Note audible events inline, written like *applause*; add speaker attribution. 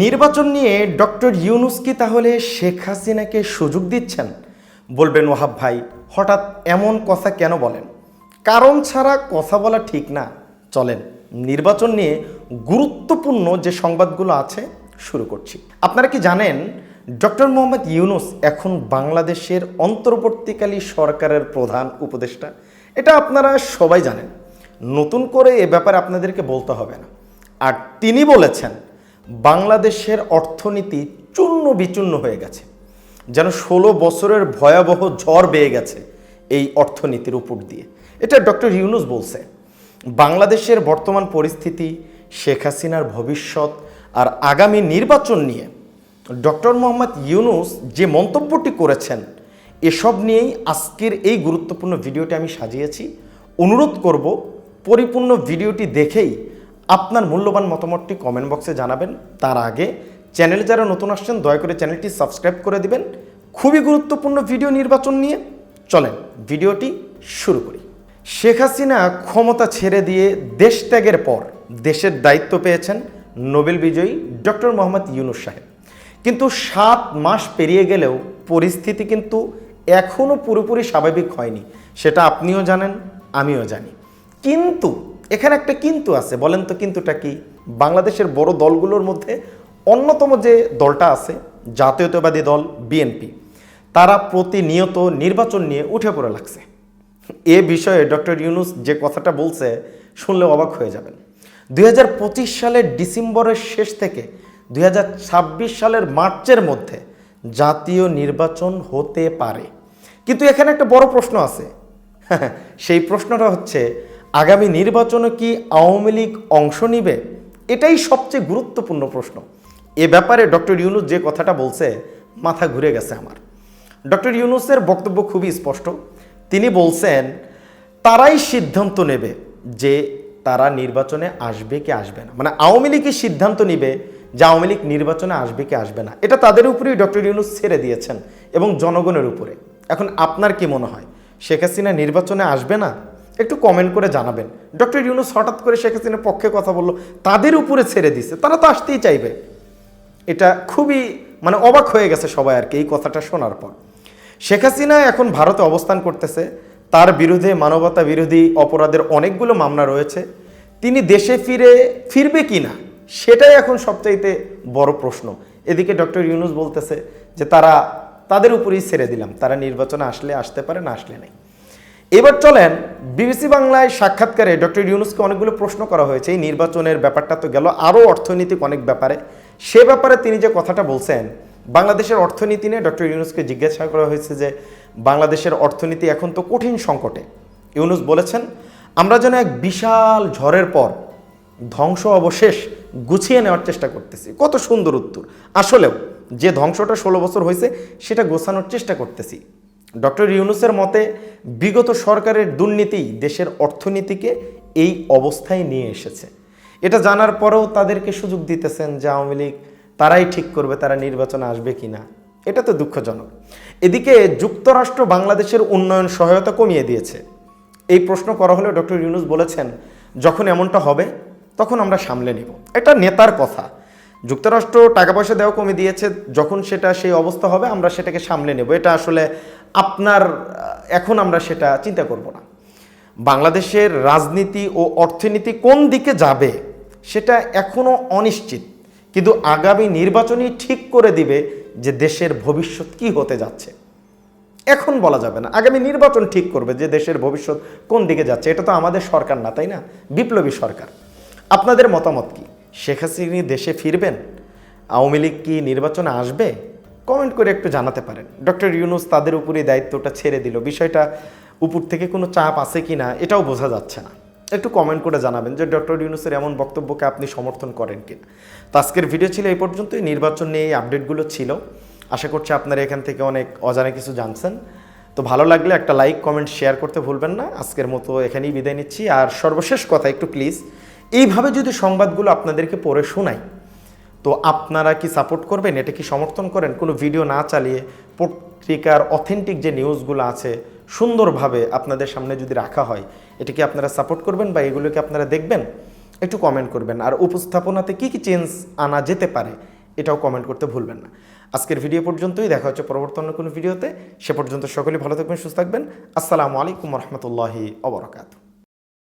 Speaker 1: নির্বাচন নিয়ে ডক্টর ইউনুস কি তাহলে শেখ হাসিনাকে সুযোগ দিচ্ছেন? বলবেন ওহাব ভাই, হঠাৎ এমন কথা কেন বলেন? কারণ ছাড়া কথা বলা ঠিক না। চলেন, নির্বাচন নিয়ে গুরুত্বপূর্ণ যে সংবাদগুলো আছে, শুরু করছি। আপনারা কি জানেন, ডক্টর মোহাম্মদ ইউনুস এখন বাংলাদেশের অন্তর্বর্তীকালী সরকারের প্রধান উপদেষ্টা? এটা আপনারা সবাই জানেন। নতুন করে এ ব্যাপারে আপনাদেরকে বলতে হবে না। আর তিনি বলেছেন বাংলাদেশের অর্থনীতি চূর্ণ বিচূর্ণ হয়ে গেছে। যেন ষোলো বছরের ভয়াবহ ঝড় বেয়ে গেছে এই অর্থনীতির উপর দিয়ে। এটা ডক্টর ইউনুস বলছে, বাংলাদেশের বর্তমান পরিস্থিতি, শেখ হাসিনার ভবিষ্যৎ আর আগামী নির্বাচন নিয়ে ডক্টর মোহাম্মদ ইউনুস যে মন্তব্যটি করেছেন, এসব নিয়েই আজকের এই গুরুত্বপূর্ণ ভিডিওটি আমি সাজিয়েছি। অনুরোধ করব, পরিপূর্ণ ভিডিওটি দেখেই আপনার মূল্যবান মতামতটি কমেন্ট বক্সে জানাবেন। তার আগে চ্যানেলে যারা নতুন আসছেন, দয়া করে চ্যানেলটি সাবস্ক্রাইব করে দিবেন। খুবই গুরুত্বপূর্ণ ভিডিও নির্বাচন নিয়ে চলেন ভিডিওটি শুরু করি। শেখ হাসিনা ক্ষমতা ছেড়ে দিয়ে দেশ ত্যাগের পর দেশের দায়িত্ব পেয়েছেন নোবেল বিজয়ী ডক্টর মোহাম্মদ ইউনুস সাহেব। কিন্তু সাত মাস পেরিয়ে গেলেও পরিস্থিতি কিন্তু এখনও পুরোপুরি স্বাভাবিক হয়নি। সেটা আপনিও জানেন, আমিও জানি। কিন্তু এখানে একটা কিন্তু আছে, বলেন তো কিন্তুটা কি? বাংলাদেশের বড় দলগুলোর মধ্যে অন্যতম যে দলটা আছে, জাতীয়তাবাদী দল বিএনপি, তারা প্রতিনিয়ত নির্বাচন নিয়ে উঠে পড়ে লাগছে। এ বিষয়ে ডক্টর ইউনুস যে কথাটা বলছে, শুনলে অবাক হয়ে যাবেন। দুই হাজার পঁচিশ সালের ডিসেম্বরের শেষ থেকে দুই হাজার ছাব্বিশ সালের মার্চের মধ্যে জাতীয় নির্বাচন হতে পারে। কিন্তু এখানে একটা বড় প্রশ্ন আছে। *laughs* সেই প্রশ্নটা হচ্ছে আগামী নির্বাচনে কি আওয়ামী লীগ অংশ নিবে? এটাই সবচেয়ে গুরুত্বপূর্ণ প্রশ্ন। এ ব্যাপারে ডক্টর ইউনুস যে কথাটা বলছে, মাথা ঘুরে গেছে আমার। ডক্টর ইউনুসের বক্তব্য খুবই স্পষ্ট। তিনি বলছেন, তারাই সিদ্ধান্ত নেবে যে তারা নির্বাচনে আসবে কি আসবে না। মানে আওয়ামী লীগই সিদ্ধান্ত নিবে যে আওয়ামী লীগ নির্বাচনে আসবে কি আসবে না? এটা তাদের উপরেই ডক্টর ইউনুস ছেড়ে দিয়েছেন এবং জনগণের উপরে। এখন আপনার কি মনে হয়, শেখ হাসিনা নির্বাচনে আসবে না? একটু কমেন্ট করে জানাবেন। ডক্টর ইউনুস হঠাৎ করে শেখ হাসিনার পক্ষে কথা বলল, তাদের উপরে ছেড়ে দিছে, তারা তো আসতেই চাইবে। এটা খুবই মানে অবাক হয়ে গেছে সবাই আর কি এই কথাটা শোনার পর। শেখ হাসিনা এখন ভারতে অবস্থান করতেছে, তার বিরুদ্ধে মানবতা বিরোধী অপরাধের অনেকগুলো মামলা রয়েছে। তিনি দেশে ফিরে, ফিরবে কি না সেটাই এখন সবচাইতে বড় প্রশ্ন। এদিকে ডক্টর ইউনুস বলতেছে যে তারা, তাদের উপরেই ছেড়ে দিলাম, তারা নির্বাচনে আসলে, আসতে পারে না, আসলে নেই। এবার চলেন বিবিসি বাংলায় সাক্ষাৎকারে ডক্টর ইউনুসকে অনেকগুলো প্রশ্ন করা হয়েছে। এই নির্বাচনের ব্যাপারটা তো গেল আরও অর্থনৈতিক অনেক ব্যাপারে। সে ব্যাপারে তিনি যে কথাটা বলছেন, বাংলাদেশের অর্থনীতি নিয়ে ডক্টর ইউনুসকে জিজ্ঞাসা করা হয়েছে যে, বাংলাদেশের অর্থনীতি এখন তো কঠিন সংকটে। ইউনুস বলেছেন, আমরা যেন এক বিশাল ঝড়ের পর ধ্বংস অবশেষ গুছিয়ে নেওয়ার চেষ্টা করতেছি। কত সুন্দর উত্তর। আসলেও যে ধ্বংসটা ষোলো বছর হয়েছে, সেটা গোছানোর চেষ্টা করতেছি। ডক্টর ইউনুসের মতে, বিগত সরকারের দুর্নীতি দেশের অর্থনীতিকে এই অবস্থায় নিয়ে এসেছে। এটা জানার পরেও তাদেরকে সুযোগ দিতেছেন যে আওয়ামী লীগ তারাই ঠিক করবে, তারা নির্বাচনে আসবে কি না এটা তো দুঃখজনক। এদিকে যুক্তরাষ্ট্র বাংলাদেশের উন্নয়ন সহায়তা কমিয়ে দিয়েছে। এই প্রশ্ন করা হলে ডক্টর ইউনুস বলেছেন, যখন এমনটা হবে, তখন আমরা সামলে নিব। এটা নেতার কথা। যুক্তরাষ্ট্র টাকা পয়সা দেওয়া কমে দিয়েছে, যখন সেটা সেই অবস্থা হবে, আমরা সেটাকে সামলে নেব। এটা আসলে আপনার এখন আমরা সেটা চিন্তা করব না। বাংলাদেশের রাজনীতি ও অর্থনীতি কোন দিকে যাবে সেটা এখনও অনিশ্চিত। কিন্তু আগামী নির্বাচনই ঠিক করে দিবে যে দেশের ভবিষ্যৎ কি হতে যাচ্ছে। এখন বলা যাবে না। আগামী নির্বাচন ঠিক করবে যে দেশের ভবিষ্যৎ কোন দিকে যাচ্ছে। এটা তো আমাদের সরকার না, তাই না? বিপ্লবী সরকার। আপনাদের মতামত কি? শেখ হাসিনা দেশে ফিরবেন? আওয়ামী লীগ কি নির্বাচনে আসবে? কমেন্ট করে একটু জানাতে পারেন। ডক্টর ইউনুস তাদের উপরেই দায়িত্বটা ছেড়ে দিল। বিষয়টা উপর থেকে কোনো চাপ আছে কি না, এটাও বোঝা যাচ্ছে না। একটু কমেন্ট করে জানাবেন যে, ডক্টর ইউনুসের এমন বক্তব্যকে আপনি সমর্থন করেন কিনা তো আজকের ভিডিও ছিল এই পর্যন্তই। নির্বাচন নিয়ে এই আপডেটগুলো ছিল। আশা করছি আপনারা এখান থেকে অনেক অজানা কিছু জানছেন। তো ভালো লাগলে একটা লাইক কমেন্ট শেয়ার করতে ভুলবেন না। আজকের মতো এখানেই বিদায় নিচ্ছি। আর সর্বশেষ কথা একটু প্লিজ এইভাবে যদি সংবাদগুলো আপনাদেরকে পড়ে শোনাই তো আপনারা কি সাপোর্ট করবেন? এটা কি সমর্থন করেন? কোনো ভিডিও না চালিয়ে পত্রিকার অথেন্টিক যে নিউজগুলো আছে, সুন্দরভাবে আপনাদের সামনে যদি রাখা হয়, এটা কি আপনারা সাপোর্ট করবেন বা এগুলোকে আপনারা দেখবেন? একটু কমেন্ট করবেন। আর উপস্থাপনাতে কি কি চেঞ্জ আনা যেতে পারে, এটাও কমেন্ট করতে ভুলবেন না। আজকের ভিডিও পর্যন্তই। দেখা হচ্ছে পরবর্তী অন্য কোনো ভিডিওতে সে পর্যন্ত সকলেই ভালো থাকবেন, সুস্থ থাকবেন। আসসালামু আলাইকুম রহমতুল্লাহি অবরাকাতু